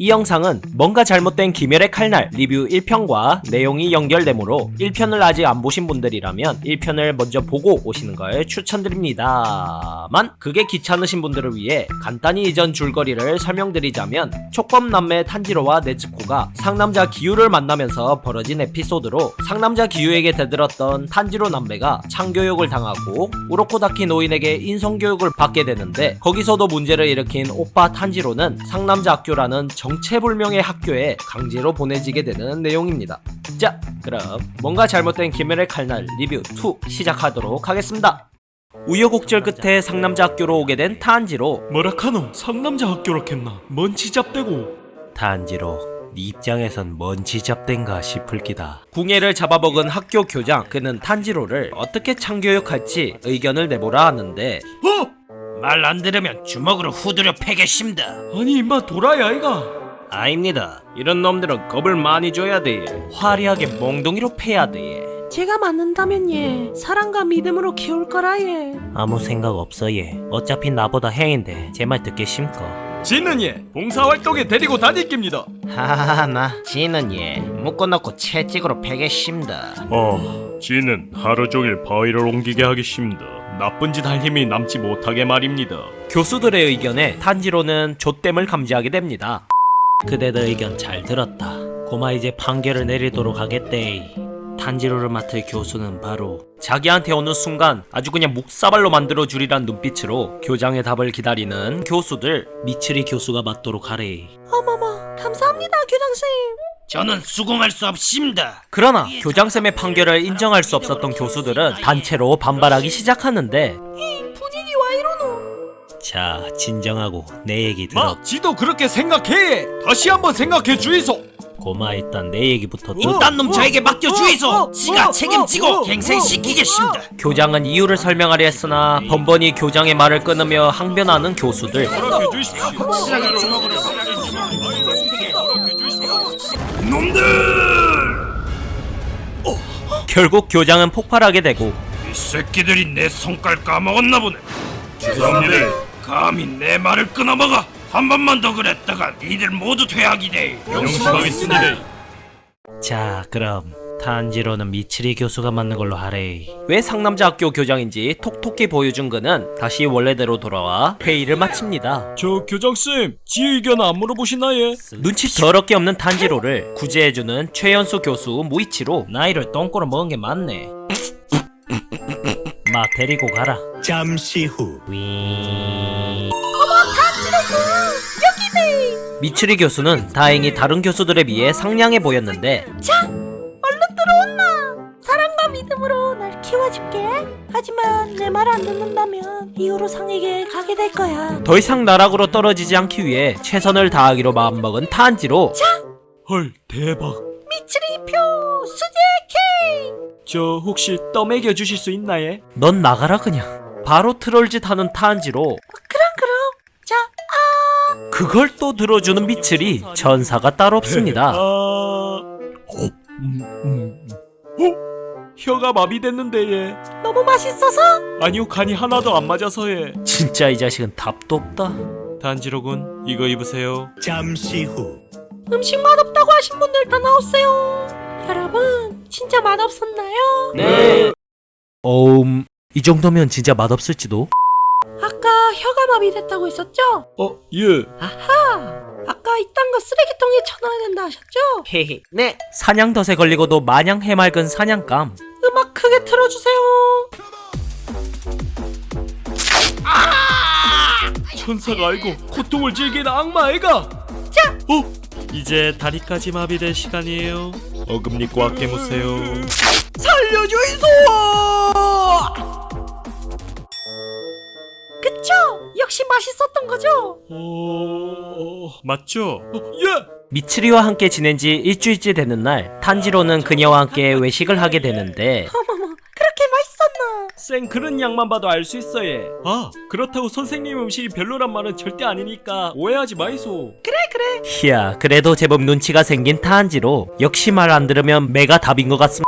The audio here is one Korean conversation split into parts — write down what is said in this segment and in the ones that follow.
이 영상은 뭔가 잘못된 김열의 칼날 리뷰 1편과 내용이 연결되므로 1편을 아직 안 보신 분들이라면 1편을 먼저 보고 오시는 걸 추천드립니다만 그게 귀찮으신 분들을 위해 간단히 이전 줄거리를 설명드리자면 촉법 남매 탄지로와 네츠코가 상남자 기유를 만나면서 벌어진 에피소드로 상남자 기유에게 대들었던 탄지로 남매가 창교육을 당하고 우로코다키 노인에게 인성교육을 받게 되는데 거기서도 문제를 일으킨 오빠 탄지로는 상남자 학교라는 정 체불명의 학교에 강제로 보내지게 되는 내용입니다. 자, 그럼 뭔가 잘못된 김열의 칼날 리뷰 2 시작하도록 하겠습니다. 우여곡절 끝에 상남자 학교로 오게 된 탄지로 뭐라카노 상남자 학교로 캤나 먼지 잡대고 탄지로 네 입장에선 뭔지 잡된가 싶을 기다. 궁예를 잡아먹은 학교 교장 그는 탄지로를 어떻게 창교육할지 의견을 내보라 하는데 어? 말 안 들으면 주먹으로 후드려 패겠습니다. 아니 임마 도라야 이가 아닙니다. 이런 놈들은 겁을 많이 줘야 돼. 화려하게 몽둥이로 패야 돼. 제가 맞는다면 예 사랑과 믿음으로 키울 거라 예 아무 생각 없어 얘. 어차피 나보다 행인데 제 말 듣기 심거. 지는 예 봉사활동에 데리고 다닐 깁니다 하하나 지는 얘 묶어놓고 채찍으로 패겠습니다. 어 지는 하루 종일 바위를 옮기게 하겠습니다 나쁜 짓 할 힘이 남지 못하게 말입니다 교수들의 의견에 탄지로는 조땜을 감지하게 됩니다. 그대들 의견 잘 들었다. 고마 이제 판결을 내리도록 하겠대. 탄지로를 맡을 교수는 바로 자기한테 오는 순간 아주 그냥 묵사발로 만들어 주리란 눈빛으로 교장의 답을 기다리는 교수들 미츠리 교수가 맡도록 하래. 어머머 감사합니다 교장선생님 저는 수긍할 수 없습니다. 그러나 교장쌤의 판결을 인정할 수 없었던 교수들은 단체로 반발하기 시작하는데 자 진정하고 내 얘기 들어. 마 지도 그렇게 생각해. 다시 한번 생각해 주이소. 고마 일단 내 얘기부터 들어. 일단 놈 저에게 맡겨 주이소. 지가 책임지고 갱생시키겠습니다. 교장은 이유를 설명하려 했으나 번번이 교장의 말을 끊으며 항변하는 교수들. 주십시오. 놈들! 결국 교장은 폭발하게 되고 이 새끼들이 내 성깔 까먹었나 보네. 죄송합니다 감히 내 말을 끊어먹어 한 번만 더 그랬다가 니들 모두 퇴학이네 명심하겠습니다 자 그럼 탄지로는 미츠리 교수가 맞는 걸로 하래. 왜 상남자 학교 교장인지 톡톡히 보여준 그는 다시 원래대로 돌아와 회의를 마칩니다. 저 교장쌤 지 의견 안 물어보시나요? 눈치 더럽게 없는 탄지로를 구제해주는 최연수 교수 무이치로 나이를 똥꼬로 먹은 게 맞네. 마 데리고 가라. 잠시 후. 위. 미츠리 교수는 다행히 다른 교수들에 비해 상냥해 보였는데 얼른 들어온나! 사랑과 믿음으로 날 키워줄게. 하지만 내 말 안 듣는다면 이후로 상에게 가게 될 거야. 더 이상 나락으로 떨어지지 않기 위해 최선을 다하기로 마음먹은 탄지로 헐 대박. 미츠리표 수제 저 혹시 떠먹여 주실 수 있나요? 넌 나가라 그냥. 바로 트롤짓 하는 탄지로. 그럼 그럼. 자 그걸 또 들어주는 미츠리 전사가 따로 없습니다. 아... 음, 음. 어? 혀가 마비됐는데 얘. 너무 맛있어서? 아니요 간이 하나도 안 맞아서 예 진짜 이 자식은 답도 없다. 단지로군 이거 입으세요. 잠시 후. 음식 맛없다고 하신 분들 다 나오세요. 여러분 진짜 맛없었나요? 네 어음 이 정도면 진짜 맛없을지도 아까 혀가 마비 됐다고 했었죠? 어? 예 아하 아까 이딴 거 쓰레기통에 쳐넣어야 된다 하셨죠? 헤헤 네 사냥덫에 걸리고도 마냥 해맑은 사냥감 음악 크게 틀어주세요 천사가 알고 고통을 즐기는 악마 애가 자! 어? 이제 다리까지 마비될 시간이에요 어금니 꽉 깨무세요 살려주이소 그쵸? 역시 맛있었던 거죠? 어... 맞죠? 어, 예! 미츠리와 함께 지낸 지 일주일째 되는 날 탄지로는 그녀와 함께 외식을 하게 되는데 그렇게 쌩 그런 양만 봐도 알 수 있어 얘. 아 그렇다고 선생님 음식이 별로란 말은 절대 아니니까 오해하지 마이소. 그래 그래. 히야 그래도 제법 눈치가 생긴 탄지로 역시 말 안 들으면 매가 답인 것 같습니다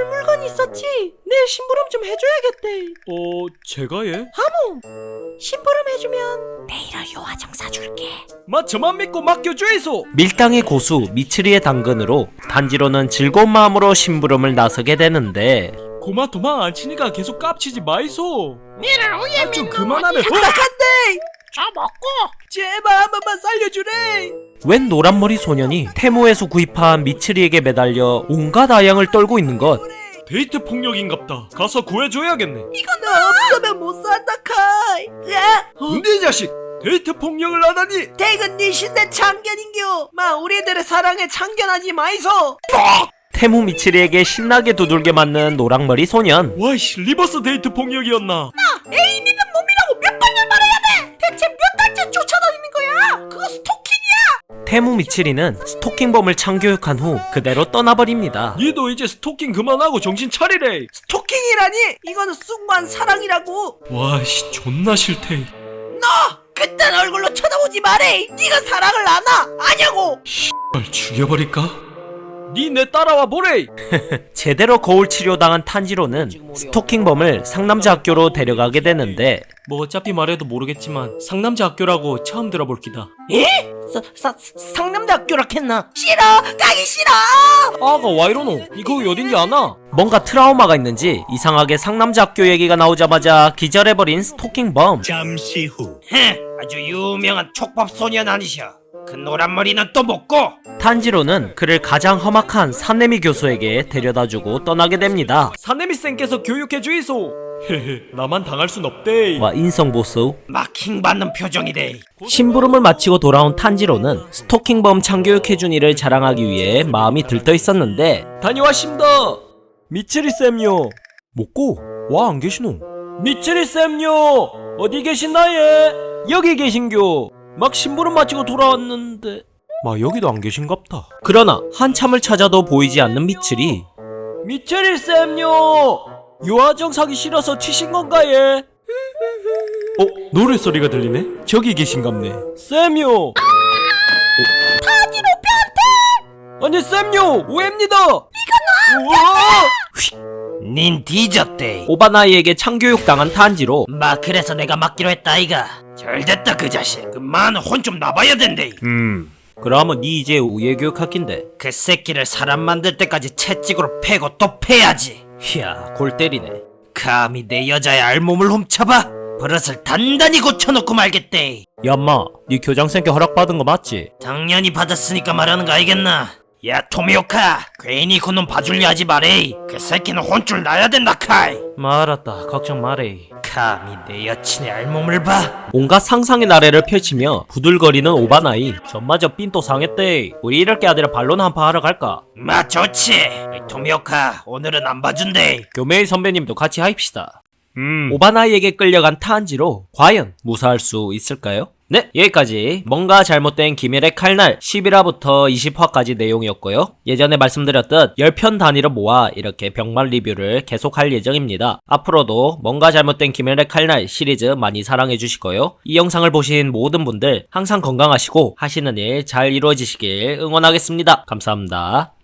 줄 물건이 있었지. 내일 심부름 좀 해줘야겠대. 어, 제가 예? 하모, 심부름 해주면 내일은 요화정 사줄게. 마 저만 믿고 맡겨주이소 밀당의 고수 미츠리의 당근으로 단지로는 즐거운 마음으로 심부름을 나서게 되는데 고마 도망 안 치니까 계속 깝치지 마이소 니를 우예 아, 좀 그만하면 부탁한데. 저 먹고! 제발 한 번만 살려주래. 웬 노란머리 소년이 테무에서 구입한 미츠리에게 매달려 온갖 아양을 떨고 있는 것. 데이트 폭력인갑다. 가서 구해줘야겠네. 이건 나 없으면 못 산다 카이. 야, 근데 이 자식! 데이트 폭력을 하다니! 대근 니 신내 참견인겨. 마 우리들의 사랑에 참견하지 마이소. 테무 미츠리에게 신나게 두들겨 맞는 노랑머리 소년. 와이씨 리버스 데이트 폭력이었나 테무 미츠리는 스토킹범을 창교육한 후 그대로 떠나버립니다 니도 이제 스토킹 그만하고 정신 차리래 스토킹이라니? 이거는 쑥만 사랑이라고. 와씨 존나 싫대 너 그딴 얼굴로 쳐다보지 말해. 네가 사랑을 아나? 아냐고. 널 죽여버릴까? 니 내 따라와 보래! 제대로 거울 치료당한 탄지로는 스토킹범을 상남자 학교로 데려가게 되는데 뭐 어차피 말해도 모르겠지만 상남자 학교라고 처음 들어볼 기다 예? 사, 사, 상남자 학교라 했나? 싫어. 가기 싫어. 아가 와 이러노? 니 거기 어딘지 아나? 뭔가 트라우마가 있는지 이상하게 상남자 학교 얘기가 나오자마자 기절해버린 스토킹범 잠시 후 헤, 아주 유명한 촉법 소년 아니셔. 그 노란 머리는 또 먹고! 탄지로는 그를 가장 험악한 사내미 교수에게 데려다주고 떠나게 됩니다. 사내미 쌤께서 교육해 주이소. 헤헤 나만 당할 순 없대. 와 인성 보수. 마킹 받는 표정이래. 심부름을 마치고 돌아온 탄지로는 스토킹범 창교육 해준 이를 자랑하기 위해 마음이 들떠 있었는데 다녀왔습니다. 미츠리 쌤요. 먹고 와 안 계시노? 미츠리 쌤요. 어디 계시나예? 여기 계신교 막 심부름 마치고 돌아왔는데. 마 여기도 안 계신갑다. 그러나 한참을 찾아도 보이지 않는 미츠리 미츠리 쌤요! 요아정 사기 싫어서 튀신 건가예 어? 노래소리가 들리네? 저기 계신갑네. 쌤요! 타지 로피한테! 아니 쌤요! 오해입니다! 나닌 뒤졌대. 오바나이에게 창교육 당한 탄지로 마 그래서 내가 맡기로 했다 이가. 잘됐다 그 자식. 그 많은 혼좀 나봐야 된대. 음 그러면 니 이제 우예 교육 학기인데 그 새끼를 사람 만들 때까지 채찍으로 패고 또 패야지. 이야 골 때리네 감히 내 여자의 알몸을 훔쳐봐. 버릇을 단단히 고쳐놓고 말겠대. 야마 니 교장쌤께 허락받은 거 맞지? 당연히 받았으니까 말하는 거 알겠나? 야 토미오카 괜히 그놈 봐줄려 하지 말해 그 새끼는 혼줄 나야 된다 카이. 말았다. 걱정 마래 감히 내 여친의 알몸을 봐. 온갖 상상의 나래를 펼치며 부들거리는 오바나이. 전마저 삔또 상했대. 우리 이럴 게 아니라 반론 한판 하러 갈까? 마 좋지. 이 토미오카 오늘은 안 봐준대. 교메이 선배님도 같이 하입시다. 오바나이에게 끌려간 타한지로 과연 무사할 수 있을까요? 네, 여기까지 뭔가 잘못된 김일의 칼날 11화부터 20화까지 내용이었고요. 예전에 말씀드렸듯 10편 단위로 모아 이렇게 병말 리뷰를 계속할 예정입니다. 앞으로도 뭔가 잘못된 김일의 칼날 시리즈 많이 사랑해 주시고요. 이 영상을 보신 모든 분들 항상 건강하시고 하시는 일 잘 이루어지시길 응원하겠습니다. 감사합니다.